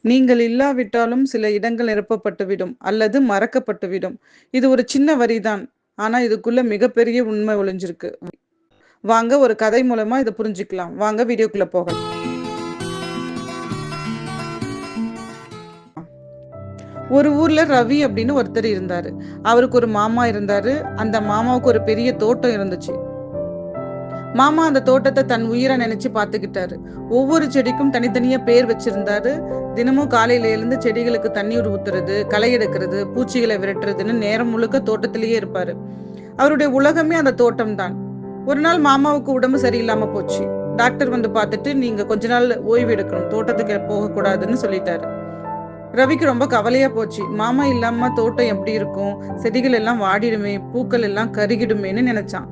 நீங்கள் இல்லாவிட்டாலும் சில இடங்கள் நிரப்பப்பட்டுவிடும் அல்லது மறக்கப்பட்டுவிடும். இது ஒரு சின்ன வரிதான். ஆனா இதுக்குள்ள மிகப்பெரிய உண்மை ஒளிஞ்சிருக்கு. வாங்க ஒரு கதை மூலமா இதை புரிஞ்சுக்கலாம். வாங்க வீடியோக்குள்ள போகலாம். ஒரு ஊர்ல ரவி அப்படின்னு ஒருத்தர் இருந்தாரு. அவருக்கு ஒரு மாமா இருந்தாரு. அந்த மாமாவுக்கு ஒரு பெரிய தோட்டம் இருந்துச்சு. மாமா அந்த தோட்டத்தை தன் உயிரை நினைச்சு பாத்துக்கிட்டாரு ஒவ்வொரு செடிக்கும் தனித்தனியா பேர் வச்சிருந்தாரு. தினமும் காலையில எழுந்து செடிகளுக்கு தண்ணீர் ஊத்துறது களை எடுக்கிறது பூச்சிகளை விரட்டுறதுன்னு நேரம் முழுக்க தோட்டத்திலேயே இருப்பாரு. அவருடைய உலகமே அந்த தோட்டம் தான் ஒரு நாள் மாமாவுக்கு உடம்பு சரியில்லாம போச்சு. டாக்டர் வந்து பார்த்துட்டு நீங்க கொஞ்ச நாள் ஓய்வு எடுக்கணும் தோட்டத்துக்கு போக கூடாதுன்னு சொல்லிட்டாரு. ரவிக்கு ரொம்ப கவலையா போச்சு. மாமா இல்லாம தோட்டம் எப்படி இருக்கும்? செடிகள் எல்லாம் வாடிடுமே பூக்கள் எல்லாம் கருகிடுமேன்னு நினைச்சான்.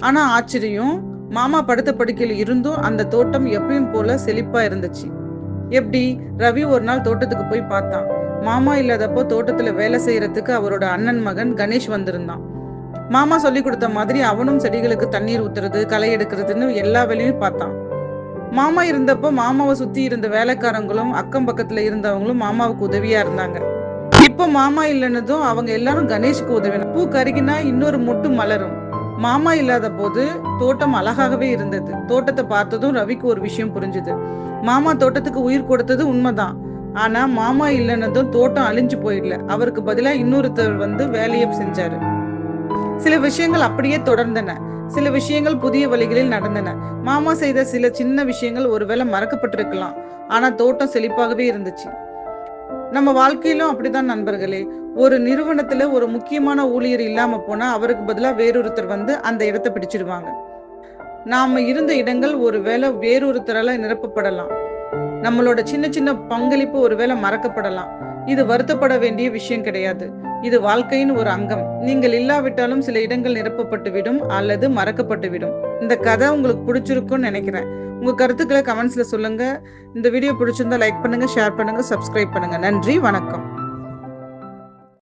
ஆனா ஆச்சரியம் மாமா படுத்த படுக்கையில் இருந்தும் அந்த தோட்டம் எப்பயும் போல செழிப்பா இருந்துச்சு. எப்படி? ரவி ஒரு நாள் தோட்டத்துக்கு போய் பார்த்தான். மாமா இல்லாதப்போ தோட்டத்துல வேலை செய்யறதுக்கு அவரோட அண்ணன் மகன் கணேஷ் வந்திருந்தான். மாமா சொல்லி கொடுத்த மாதிரி அவனும் செடிகளுக்கு தண்ணீர் ஊத்துறது களை எடுக்கிறதுன்னு எல்லா வேலையும் பார்த்தான். மாமா இருந்தப்போ மாமாவை சுத்தி இருந்த வேலைக்காரங்களும் அக்கம் பக்கத்துல இருந்தவங்களும் மாமாவுக்கு உதவியா இருந்தாங்க. இப்போ மாமா இல்லைன்னதும் அவங்க எல்லாரும் கணேஷுக்கு உதவினா பூ கருகினா இன்னொரு மொட்டு மலரும். மாமா இல்லாத போது தோட்டம் அழகாகவே இருந்தது. தோட்டத்தை பார்த்ததும் ரவிக்கு ஒரு விஷயம் புரிஞ்சுது. மாமா தோட்டத்துக்கு உயிர் கொடுத்தது உண்மைதான். ஆனா மாமா இல்லைன்னதும் தோட்டம் அழிஞ்சு போயிடல. அவருக்கு பதிலா இன்னொருத்தர் வந்து வேலையை செஞ்சாரு. சில விஷயங்கள் அப்படியே தொடர்ந்தன. சில விஷயங்கள் புதிய வழிகளில் நடந்தன. மாமா செய்த சில சின்ன விஷயங்கள் ஒருவேளை மறக்கப்பட்டிருக்கலாம். ஆனா தோட்டம் செழிப்பாகவே இருந்துச்சு. நம்ம வாழ்க்கையிலும் அப்படிதான் நண்பர்களே. ஒரு நிறுவனத்துல ஒரு முக்கியமான ஊழியர் இல்லாம போனா அவருக்கு பதிலா வேறொருத்தர் வந்து அந்த இடத்தை பிடிச்சிடுவாங்க நாம இருந்த இடங்கள் ஒருவேளை வேறொருத்தரால நிரப்பப்படலாம். நம்மளோட சின்ன சின்ன பங்களிப்பு ஒருவேளை மறக்கப்படலாம். இது வருத்தப்பட வேண்டிய விஷயம் கிடையாது. இது வாழ்க்கையின் ஒரு அங்கம். நீங்கள் இல்லாவிட்டாலும் சில இடங்கள் நிரப்பப்பட்டு விடும் அல்லது மறக்கப்பட்டு விடும் இந்த கதை உங்களுக்கு பிடிச்சிருக்கும்னு நினைக்கிறேன். உங்க கருத்துக்களை கமெண்ட்ஸ்ல சொல்லுங்க. இந்த வீடியோ பிடிச்சிருந்தா லைக் பண்ணுங்க ஷேர் பண்ணுங்க சப்ஸ்கிரைப் பண்ணுங்க. நன்றி வணக்கம்.